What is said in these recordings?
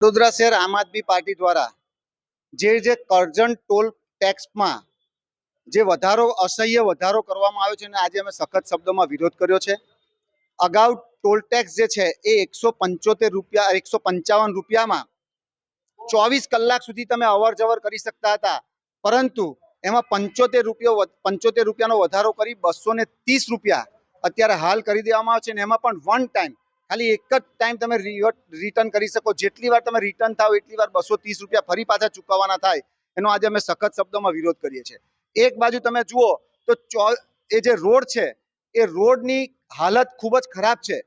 વડોદરા શહેર આમ આદમી પાર્ટી દ્વારા જે જે કરજણ ટોલ ટેક્સમાં જે વધારો, અસહ્ય વધારો કરવામાં આવ્યો છે અને આજે અમે સખત શબ્દોમાં વિરોધ કર્યો છે. અગાઉ ટોલ ટેક્સ જે છે એ એકસો પંચોતેર રૂપિયા, એકસો પંચાવન રૂપિયામાં ચોવીસ કલાક સુધી તમે અવર જવર કરી શકતા હતા. પરંતુ એમાં પંચોતેર રૂપિયો પંચોતેર રૂપિયાનો વધારો કરી બસો ને ત્રીસ રૂપિયા અત્યારે હાલ કરી દેવામાં આવે છે અને એમાં પણ વન ટાઈમ ખાલી એક જ ટાઈમ તમે રિટર્ન કરી શકો. જેટલી વાર તમે રિટર્ન થાવ એટલી વાર બસો ત્રીસ રૂપિયા ફરી પાછા ચૂકવવાના થાય. એનો આજે અમે સખત શબ્દોમાં વિરોધ કરીએ છીએ. એક બાજુ તમે જુઓ તો એ જે રોડ છે, એ રોડની હાલત ખૂબ જ ખરાબ છે.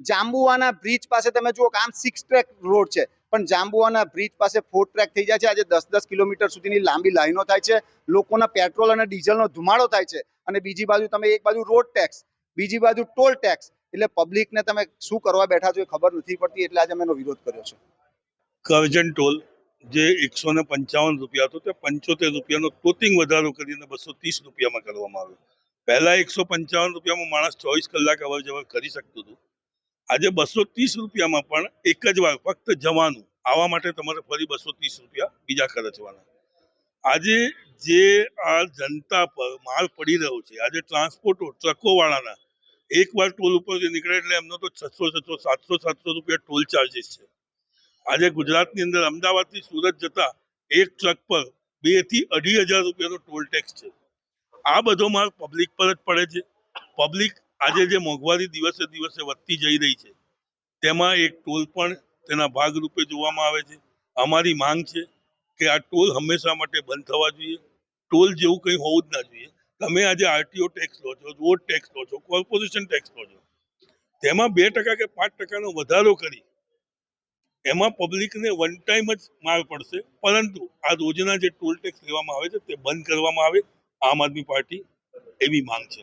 જાંબુવાના બ્રિજ પાસે તમે જુઓ કે આમ સિક્સ ટ્રેક રોડ છે. પણ જાંબુવાના બ્રિજ પાસે ફોર ટ્રેક થઈ જાય છે. આજે દસ દસ કિલોમીટર સુધીની લાંબી લાઈનો થાય છે. લોકોના પેટ્રોલ અને ડીઝલનો ધુમાડો થાય છે. અને બીજી બાજુ તમે એક બાજુ રોડ ટેક્સ બીજી બાજુ ટોલ ટેક્સ એટલે પબ્લિકને તમે શું કરવા બેઠા છો એ ખબર નથી પડતી, એટલે આજે અમે એનો વિરોધ કર્યો છે. કરજન ટોલ જે એકસો ને પંચાવન રૂપિયા હતો, તે પંચોતેર રૂપિયાનો ટોટિંગ વધારો કરીને બસો ત્રીસ રૂપિયામાં કરવામાં આવ્યો. પહેલા એકસો પંચાવન રૂપિયામાં માણસ ચોવીસ કલાક અવર જવર કરી શકતું હતું. આજે બસો ત્રીસ રૂપિયામાં પણ એક જ વાર ફક્ત જવાનું. આવવા માટે તમારે ફરી બસો ત્રીસ રૂપિયા બીજા ખર્ચવાના આજે જે આ જનતા પર માલ પડી રહ્યો છે, આજે ટ્રાન્સપોર્ટો ટ્રકો વાળાના એક વાર ટોલ ઉપર નીકળે એટલે એમનો તો છસો છસો, સાતસો સાતસો રૂપિયા ટોલ ચાર્જીસ છે. આજે ગુજરાતની અંદર અમદાવાદથી સુરત જતા એક ટ્રક પર બેથી અઢી હજાર રૂપિયાનો ટોલ ટેક્સ છે. આ બધો માલ પબ્લિક પર જ પડે છે. પબ્લિક આજે જે મોંઘવારી દિવસે દિવસે વધતી જઈ રહી છે, તેમાં એક ટોલ પણ તેના ભાગરૂપે જોવામાં આવે છે. અમારી માંગ છે કે આ ટોલ હંમેશા માટે બંધ થવા જોઈએ. ટોલ જેવું કંઈ હોવું જ ના જોઈએ. તમે આજે આરટીઓ ટેક્સ લો છો રોડ ટેક્સ લો છો કોર્પોરેશન ટેક્સ લો છો, તેમાં બે ટકા કે પાંચ ટકાનો વધારો કરી, એમાં પબ્લિકને વન ટાઈમ જ માર પડશે. પરંતુ આ રોજના જે ટોલ ટેક્સ લેવામાં આવે છે, તે બંધ કરવામાં આવે. આમ આદમી પાર્ટી એવી માંગ છે.